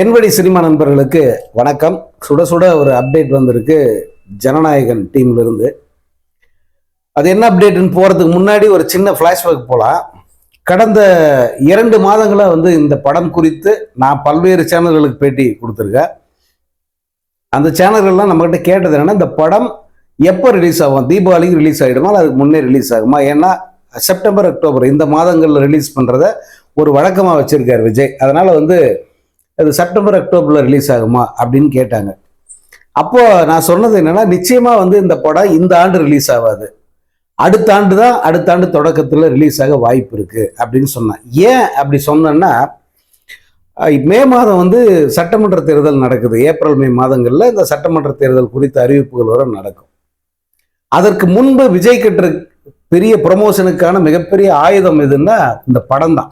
என்படி cinema நண்பர்களுக்கு வணக்கம். சுட சுட ஒரு அப்டேட் வந்திருக்கு ஜனநாயகன் டீம்ல இருந்து அது என்ன அப்டேட்னு போறதுக்கு முன்னாடி ஒரு சின்ன ஃபிளாஷ்பேக் போலாம். கடந்த இரண்டு மாதங்களா வந்து இந்த படம் குறித்து நான் பல்வேறு சேனல்களுக்கு பேட்டி கொடுத்துருக்கேன். அந்த சேனல்கள்லாம் நம்மகிட்ட கேட்டது என்னன்னா இந்த படம் எப்போ ரிலீஸ் ஆகும்? தீபாவளிக்கு ரிலீஸ் ஆகிடுமா? அதுக்கு முன்னே ரிலீஸ் ஆகுமா? ஏன்னா செப்டம்பர் அக்டோபர் இந்த மாதங்களில் ரிலீஸ் பண்ணுறத ஒரு வழக்கமாக வச்சிருக்காரு விஜய். அதனால வந்து அது செப்டம்பர் அக்டோபரில் ரிலீஸ் ஆகுமா அப்படின்னு கேட்டாங்க. அப்போது நான் சொன்னது என்னென்னா நிச்சயமாக வந்து இந்த படம் இந்த ஆண்டு ரிலீஸ் ஆகாது. அடுத்த ஆண்டு தான் அடுத்த ஆண்டு தொடக்கத்தில் ரிலீஸ் ஆக வாய்ப்பு இருக்குது அப்படின்னு சொன்னேன். ஏன் அப்படி சொன்னேன்னா மே மாதம் வந்து சட்டமன்ற தேர்தல் நடக்குது. ஏப்ரல் மே மாதங்களில் இந்த சட்டமன்ற தேர்தல் குறித்த அறிவிப்புகள் வர நடக்கும். அதற்கு முன்பு விஜய் கட்டுற பெரிய ப்ரமோஷனுக்கான மிகப்பெரிய ஆயுதம் எதுன்னா இந்த படம் தான்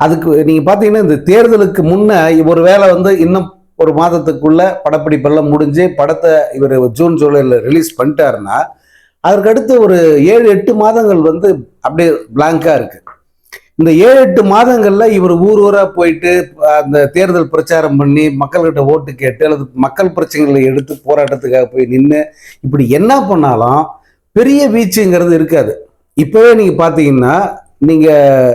அதுக்கு நீங்கள் பார்த்தீங்கன்னா இந்த தேர்தலுக்கு முன்ன ஒரு வேளை வந்து இன்னும் ஒரு மாதத்துக்குள்ள படப்பிடிப்பெல்லாம் முடிஞ்சு படத்தை இவர் ஜூன் ஜூலையில் ரிலீஸ் பண்ணிட்டாருன்னா அதற்கடுத்து ஒரு ஏழு எட்டு மாதங்கள் வந்து அப்படியே பிளாங்காக இருக்கு. இந்த ஏழு எட்டு மாதங்களில் இவர் ஊர் ஊராக போயிட்டு அந்த தேர்தல் பிரச்சாரம் பண்ணி மக்கள்கிட்ட ஓட்டு கேட்டு அல்லது மக்கள் பிரச்சனைகளை எடுத்து போராட்டத்துக்காக போய் நின்று இப்படி என்ன பண்ணாலும் பெரிய வீச்சுங்கிறது இருக்காது. இப்போவே நீங்கள் பார்த்தீங்கன்னா நீங்கள்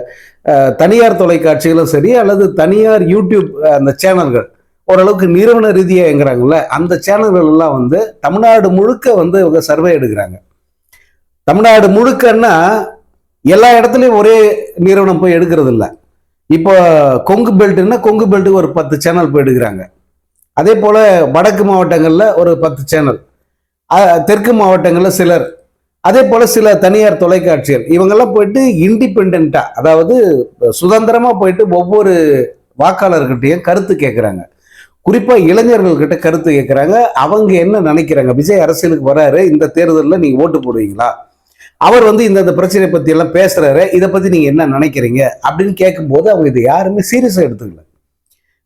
தனியார் தொலைக்காட்சிகளும் சரி அல்லது தனியார் யூடியூப் அந்த சேனல்கள். ஓரளவுக்கு நிறுவன ரீதியாக எங்கிறாங்கல்ல அந்த சேனல்கள் எல்லாம் வந்து தமிழ்நாடு முழுக்க வந்து இவங்க சர்வே எடுக்கிறாங்க. தமிழ்நாடு முழுக்கன்னா எல்லா இடத்துலையும் ஒரே நிறுவனம் போய் எடுக்கிறது இல்லை இப்போ கொங்கு பெல்ட்டுன்னா கொங்கு பெல்ட்டுக்கு ஒரு பத்து சேனல் போய் எடுக்கிறாங்க. அதே போல் வடக்கு மாவட்டங்களில் ஒரு பத்து சேனல். தெற்கு மாவட்டங்களில் சிலர். அதே போல சில தனியார் தொலைக்காட்சிகள் இவங்கெல்லாம் போயிட்டு இண்டிபெண்டா அதாவது சுதந்திரமா போயிட்டு ஒவ்வொரு வாக்காளர்கிட்டையும் கருத்து கேட்குறாங்க குறிப்பா இளைஞர்கள்கிட்ட கருத்து கேட்குறாங்க அவங்க என்ன நினைக்கிறாங்க? விஜய் அரசியலுக்கு வராரு இந்த தேர்தலில் நீங்க ஓட்டு போடுவீங்களா? அவர் வந்து இந்த இந்த பிரச்சனை பத்தி எல்லாம் பேசுறாரு இதை பத்தி நீங்க என்ன நினைக்கிறீங்க? அப்படின்னு கேட்கும்போது அவங்க இதை யாருமே சீரியஸா எடுத்துக்கல.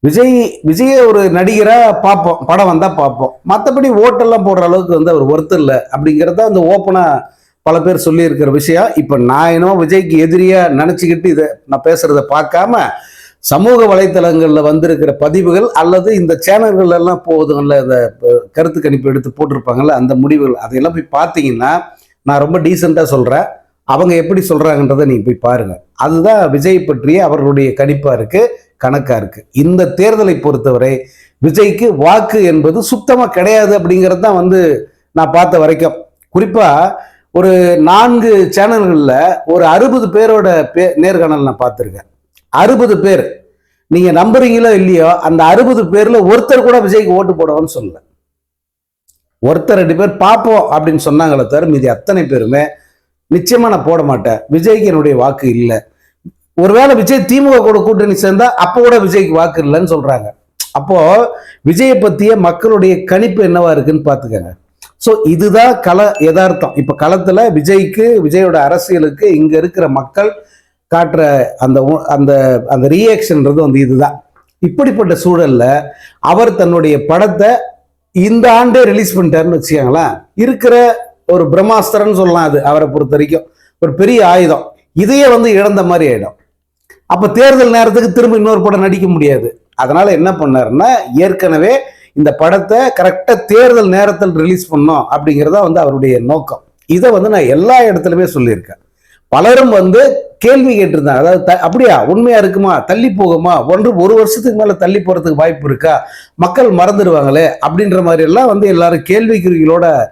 விஜய் விஜய ஒரு நடிகராக பார்ப்போம். படம் வந்தால் பார்ப்போம். மற்றபடி ஓட்டெல்லாம் போடுற அளவுக்கு வந்து அவர் ஒர்த்து இல்லை. அப்படிங்கிறத அந்த ஓப்பனாக பல பேர் சொல்லியிருக்கிற விஷயம். இப்போ நான் என்னமோ விஜய்க்கு எதிரியாக நினச்சிக்கிட்டு இதை நான் பேசுகிறத பார்க்காம சமூக வலைத்தளங்களில் வந்திருக்கிற பதிவுகள் அல்லது இந்த சேனல்கள் எல்லாம் போகுதுங்கள்ல இந்த கருத்து கணிப்பு எடுத்து போட்டிருப்பாங்கல்ல அந்த முடிவுகள் அதையெல்லாம் போய் பார்த்தீங்கன்னா நான் ரொம்ப டீசெண்டாக சொல்கிறேன் அவங்க எப்படி சொல்கிறாங்கன்றதை நீங்கள் போய் பாருங்கள் அதுதான் விஜய் பற்றிய அவர்களுடைய கணிப்பாக இருக்குது கணக்கா இருக்கு. இந்த தேர்தலை பொறுத்தவரை விஜய்க்கு வாக்கு என்பது சுத்தமா கிடையாது அப்படிங்கிறது தான் வந்து நான் பார்த்த வரைக்கும். குறிப்பா ஒரு நான்கு சேனல்களில் ஒரு அறுபது பேரோட பே நேர்காணல் நான் பார்த்துருக்கேன். அறுபது பேர். நீங்க நம்புறீங்களோ இல்லையோ அந்த அறுபது பேர்ல ஒருத்தர் கூட விஜய்க்கு ஓட்டு போடுவோம்னு சொல்லலை. ஒருத்தர் ரெண்டு பேர் பார்ப்போம் அப்படின்னு சொன்னாங்களே தவிர மீதி அத்தனை பேருமே நிச்சயமா நான் போட மாட்டேன். விஜய்க்கு என்னுடைய வாக்கு இல்லை. ஒருவேளை விஜய் திமுக கூட கூட்டணி சேர்ந்தா அப்போ கூட விஜய்க்கு வாக்கு இல்லைன்னு சொல்றாங்க. அப்போ விஜயை பத்திய மக்களுடைய கணிப்பு என்னவா இருக்குன்னு பாத்துக்கங்க ஸோ இதுதான் கல யதார்த்தம். இப்ப களத்துல விஜய்க்கு விஜயோட அரசியலுக்கு இங்க இருக்கிற மக்கள் காட்டுற அந்த உ- அந்த அந்த ரியாக்ஷன்றது வந்து இதுதான். இப்படிப்பட்ட சூழல்ல அவர் தன்னுடைய படத்தை இந்த ஆண்டே ரிலீஸ் பண்ணிட்டாருன்னு வச்சுக்கோங்களேன். இருக்கிற ஒரு பிரம்மாஸ்திரன்னு சொல்லலாம் அது அவரை பொறுத்த வரைக்கும். ஒரு பெரிய ஆயுதம். இதையே வந்து இழந்த மாதிரி ஆயிடும். அப்போ தேர்தல் நேரத்துக்கு திரும்ப இன்னொரு படம் நடிக்க முடியாது. அதனால என்ன பண்ணாருன்னா ஏற்கனவே இந்த படத்தை கரெக்டாக தேர்தல் நேரத்தில் ரிலீஸ் பண்ணோம் அப்படிங்கிறதா வந்து அவருடைய நோக்கம். இதை வந்து நான் எல்லா இடத்துலையுமே சொல்லியிருக்கேன். பலரும் வந்து கேள்வி கேட்டிருந்தாங்க. அதாவது த- அப்படியா? உண்மையா இருக்குமா? தள்ளி போகுமா? ஒன்று ஒரு வருஷத்துக்கு மேலே தள்ளி போகிறதுக்கு வாய்ப்பு இருக்கா? மக்கள் மறந்துடுவாங்களே அப்படின்ற மாதிரி எல்லாம் வந்து எல்லாரும் கேள்விக்குறிகளோட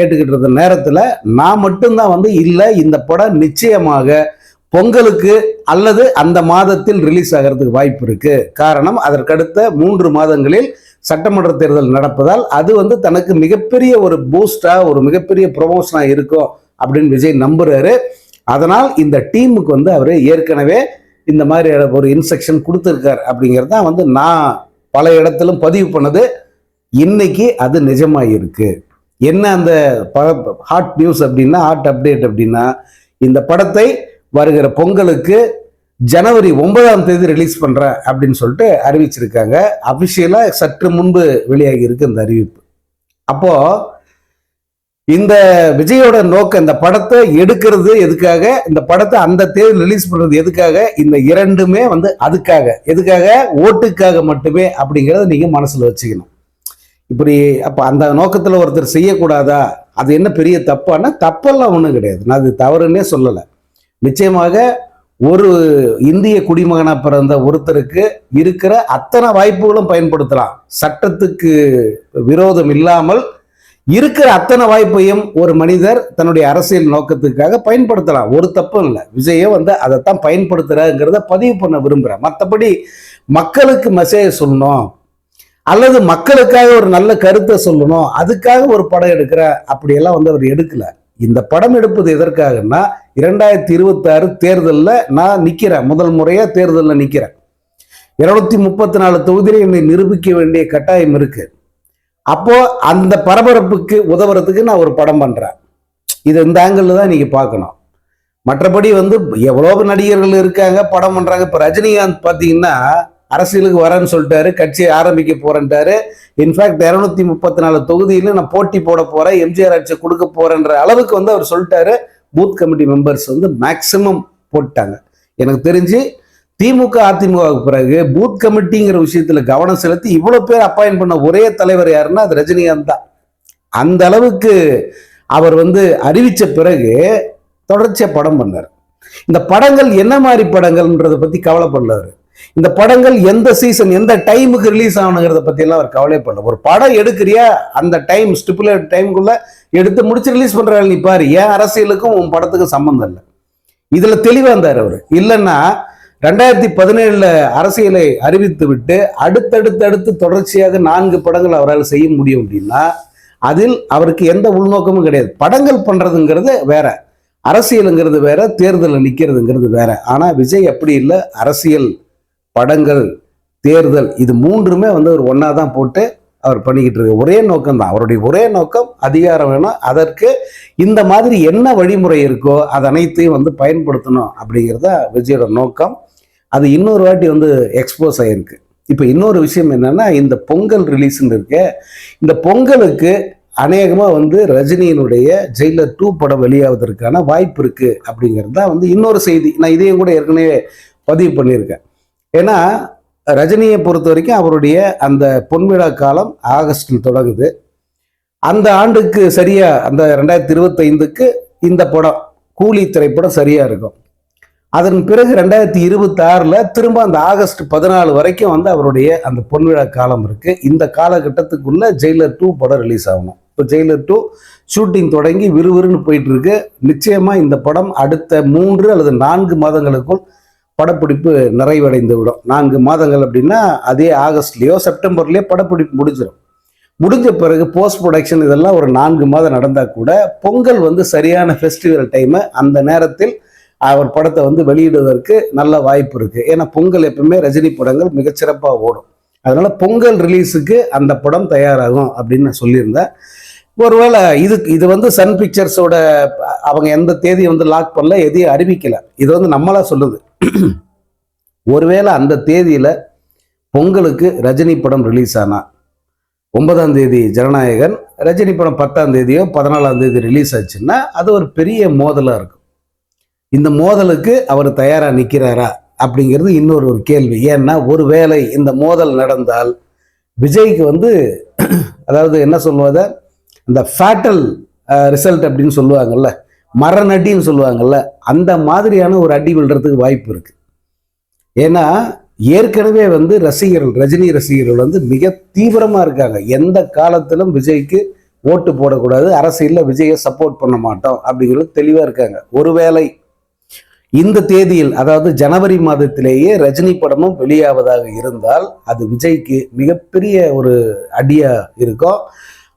கேட்டுக்கிட்டு இருந்த நேரத்தில் நான் மட்டும்தான் வந்து இல்லை இந்த படம் நிச்சயமாக பொங்கலுக்கு அல்லது அந்த மாதத்தில் ரிலீஸ் ஆகிறதுக்கு வாய்ப்பு இருக்கு. காரணம் அதற்கடுத்த மூன்று மாதங்களில் சட்டமன்ற தேர்தல் நடப்பதால் அது வந்து தனக்கு மிகப்பெரிய ஒரு பூஸ்டா ஒரு மிகப்பெரிய ப்ரொமோஷனா இருக்கும் அப்படின்னு விஜய் நம்புறாரு. அதனால் இந்த டீமுக்கு வந்து அவர் ஏற்கனவே இந்த மாதிரி ஒரு இன்ஸ்ட்ரக்ஷன் கொடுத்துருக்கார் அப்படிங்கிறது தான் வந்து நான் பல இடத்திலும் பதிவு பண்ணது. இன்னைக்கு அது நிஜமாக இருக்கு. என்ன அந்த ஹாட் நியூஸ் அப்படின்னா ஹாட் அப்டேட் அப்படின்னா இந்த படத்தை வருகிற பொங்கலுக்கு ஜனவரி ஒன்பதாம் தேதி ரிலீஸ் பண்ணுறேன் அப்படின்னு சொல்லிட்டு அறிவிச்சிருக்காங்க. அஃபிஷியலாக சற்று முன்பு வெளியாகி இருக்கு இந்த அறிவிப்பு. அப்போ இந்த விஜயோட நோக்கம் இந்த படத்தை எடுக்கிறது எதுக்காக? இந்த படத்தை அந்த தேதி ரிலீஸ் பண்ணுறது எதுக்காக? இந்த இரண்டுமே வந்து அதுக்காக. எதுக்காக? ஓட்டுக்காக மட்டுமே அப்படிங்கிறத நீங்கள் மனசில் வச்சுக்கணும். இப்படி அப்போ அந்த நோக்கத்தில் ஒருத்தர் செய்யக்கூடாதா? அது என்ன பெரிய தப்பானா தப்பெல்லாம் ஒன்றும் கிடையாது. நான் அது தவறுன்னே சொல்லலை. நிச்சயமாக ஒரு இந்திய குடிமகனாக பிறந்த ஒருத்தருக்கு இருக்கிற அத்தனை வாய்ப்புகளும் பயன்படுத்தலாம். சட்டத்துக்கு விரோதம் இல்லாமல் இருக்கிற அத்தனை வாய்ப்பையும் ஒரு மனிதர் தன்னுடைய அரசியல் நோக்கத்துக்காக பயன்படுத்தலாம். ஒரு தப்பும் இல்லை. விஜயை வந்து அதைத்தான் பயன்படுத்துறாங்கிறத பதிவு பண்ண விரும்புகிறேன் மற்றபடி மக்களுக்கு மெசேஜ் சொல்லணும். அல்லது மக்களுக்காக ஒரு நல்ல கருத்தை சொல்லணும். அதுக்காக ஒரு படம் எடுக்கிற அப்படியெல்லாம் வந்து அவர் எடுக்கலை. இந்த படம் எடுப்பது எதற்காகன்னா இரண்டாயிரத்தி இருபத்தி ஆறு தேர்தலில் நான் நிற்கிறேன் முதல் முறையாக தேர்தலில் நிற்கிறேன் இருநூத்தி முப்பத்தி நாலு தொகுதியில் என்னை நிரூபிக்க வேண்டிய கட்டாயம் இருக்கு. அப்போ அந்த பரபரப்புக்கு உதவுறதுக்கு நான் ஒரு படம் பண்ணுறேன் இது இந்த ஆங்கிள் தான் நீங்கள் பார்க்கணும். மற்றபடி வந்து எவ்வளோ நடிகர்கள் இருக்காங்க படம் பண்ணுறாங்க இப்போ ரஜினிகாந்த் பார்த்தீங்கன்னா அரசியலுக்கு வரேன்னு சொல்லிட்டாரு கட்சியை ஆரம்பிக்க போறேன்ட்டாரு. இன்ஃபேக்ட் இரநூத்தி முப்பத்தி நாலு தொகுதியில நான் போட்டி போட போறேன் எம்ஜிஆர் ஆட்சி கொடுக்க போறேன்ற அளவுக்கு வந்து அவர் சொல்லிட்டாரு. பூத் கமிட்டி மெம்பர்ஸ் வந்து மேக்சிமம் போட்டாங்க. எனக்கு தெரிஞ்சு திமுக அதிமுகவுக்கு பிறகு பூத் கமிட்டிங்கிற விஷயத்துல கவனம் செலுத்தி இவ்வளவு பேர் அப்பாயின் பண்ண ஒரே தலைவர் யாருன்னா அது ரஜினிகாந்த் தான். அந்த அளவுக்கு அவர் வந்து அறிவிச்ச பிறகு தொடர்ச்சியா படம் பண்ணார். இந்த படங்கள் என்ன மாதிரி படங்கள்ன்றதை பத்தி கவலைப்படல இந்த படங்கள் எந்த சீசன் எந்த டைமுக்கு ரிலீஸ் ஆகணுங்கிறத பத்தி எல்லாம் அவர் கவலைப்படல ஒரு படம் எடுக்கிறியா அந்த டைம் ஸ்டிப்புலேட் டைமுக்குள்ள எடுத்து முடிச்சு ரிலீஸ் பண்றாரு நீ பாரு. ஏன் அரசியலுக்கும் உன் படத்துக்கும் சம்மந்தம் இல்லை. இதுல தெளிவா இருந்தார் அவர். இல்லைன்னா ரெண்டாயிரத்தி பதினேழுல அரசியலை அறிவித்து விட்டு அடுத்தடுத்து அடுத்து தொடர்ச்சியாக நான்கு படங்கள் அவரால் செய்ய முடியும் அப்படின்னா அதில் அவருக்கு எந்த உள்நோக்கமும் கிடையாது. படங்கள் பண்றதுங்கிறது வேற. அரசியலுங்கிறது வேற தேர்தலில் நிற்கிறதுங்கிறது வேற. ஆனா விஜய் அப்படி இல்லை. அரசியல் படங்கள் தேர்தல் இது மூன்றுமே வந்து அவர் ஒன்றா தான் போட்டு அவர் பண்ணிக்கிட்டு இருக்கு ஒரே நோக்கம் தான். அவருடைய ஒரே நோக்கம் அதிகாரம் வேணும். அதற்கு இந்த மாதிரி என்ன வழிமுறை இருக்கோ அது அனைத்தையும் வந்து பயன்படுத்தணும் அப்படிங்கிறத விஜயோட நோக்கம். அது இன்னொரு வாட்டி வந்து எக்ஸ்போஸ் ஆகிருக்கு இப்போ இன்னொரு விஷயம் என்னன்னா இந்த பொங்கல் ரிலீஸ்ன்னு இருக்கு இந்த பொங்கலுக்கு அநேகமாக வந்து ரஜினியினுடைய ஜெயிலர் டூ படம் வெளியாவதற்கான வாய்ப்பு இருக்கு அப்படிங்கிறது தான் வந்து இன்னொரு செய்தி. நான் இதையும் கூட ஏற்கனவே பதிவு பண்ணியிருக்கேன். ஏன்னா ரஜினியை பொறுத்த வரைக்கும் அவருடைய அந்த பொன்விழா காலம் ஆகஸ்டில் தொடங்குது. அந்த ஆண்டுக்கு சரியா அந்த ரெண்டாயிரத்தி இருபத்தைந்துக்கு இந்த படம் கூலி திரைப்படம் சரியா இருக்கும். அதன் பிறகு ரெண்டாயிரத்தி இருபத்தி ஆறில் திரும்ப அந்த ஆகஸ்ட் பதினாலு வரைக்கும் வந்து அவருடைய அந்த பொன்விழா காலம் இருக்கு. இந்த காலகட்டத்துக்குள்ள ஜெயிலர் டூ படம் ரிலீஸ் ஆகணும். இப்போ ஜெயிலர் டூ ஷூட்டிங் தொடங்கி விறுவிறுன்னு போயிட்டு இருக்கு. நிச்சயமா இந்த படம் அடுத்த மூன்று அல்லது நான்கு மாதங்களுக்குள் படப்பிடிப்பு நிறைவடைந்து விடும் நான்கு மாதங்கள் அப்படின்னா அதே ஆகஸ்ட்லேயோ செப்டம்பர்லேயோ படப்பிடிப்பு முடிஞ்சிடும் முடிஞ்ச பிறகு போஸ்ட் ப்ரொடக்ஷன் இதெல்லாம் ஒரு நான்கு மாதம் நடந்தால் கூட பொங்கல் வந்து சரியான ஃபெஸ்டிவல் டைமு அந்த நேரத்தில் அவர் படத்தை வந்து வெளியிடுவதற்கு நல்ல வாய்ப்பு இருக்குது ஏன்னா பொங்கல் எப்பவுமே ரஜினி படங்கள் மிகச்சிறப்பாக ஓடும். அதனால் பொங்கல் ரிலீஸுக்கு அந்த படம் தயாராகும் அப்படின்னு நான் சொல்லியிருந்தேன். ஒருவேளை இது இது வந்து சன் பிக்சர்ஸோட அவங்க எந்த தேதியை வந்து லாக் பண்ணல எதையும் அறிவிக்கல. இது வந்து நம்மளா சொல்லுது. ஒருவேளை அந்த தேதியில பொங்கலுக்கு ரஜினி படம் ரிலீஸ் ஆனா ஒன்பதாம் தேதி ஜனநாயகன் ரஜினி படம் பத்தாம் தேதியோ பதினாலாம் தேதி ரிலீஸ் ஆச்சுன்னா அது ஒரு பெரிய மோதலாக இருக்கும். இந்த மோதலுக்கு அவர் தயாராக நிற்கிறாரா அப்படிங்கிறது இன்னொரு ஒரு கேள்வி. ஏன்னா ஒருவேளை இந்த மோதல் நடந்தால் விஜய்க்கு வந்து அதாவது என்ன சொல்லுவதை இந்த ஃபேட்டல் ரிசல்ட் அப்படின்னு சொல்லுவாங்கல்ல மரணடின்னு சொல்லுவாங்கல்ல அந்த மாதிரியான ஒரு அடி விழுறதுக்கு வாய்ப்பு இருக்கு. ஏன்னா ஏற்கனவே வந்து ரசிகர்கள் ரஜினி ரசிகர்கள் வந்து மிக தீவிரமா இருக்காங்க. எந்த காலத்திலும் விஜய்க்கு ஓட்டு போடக்கூடாது அரசியலில் விஜயை சப்போர்ட் பண்ண மாட்டோம் அப்படிங்கிறது தெளிவாக இருக்காங்க. ஒருவேளை இந்த தேதியில் அதாவது ஜனவரி மாதத்திலேயே ரஜினி படமும் வெளியாவதாக இருந்தால் அது விஜய்க்கு மிகப்பெரிய ஒரு அடியாக இருக்கும்.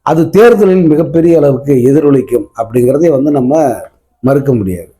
அது தேர்தலில் மிகப்பெரிய அளவுக்கு எதிரொலிக்கும் அப்படிங்கிறதே வந்து நம்ம மறுக்க முடியாது.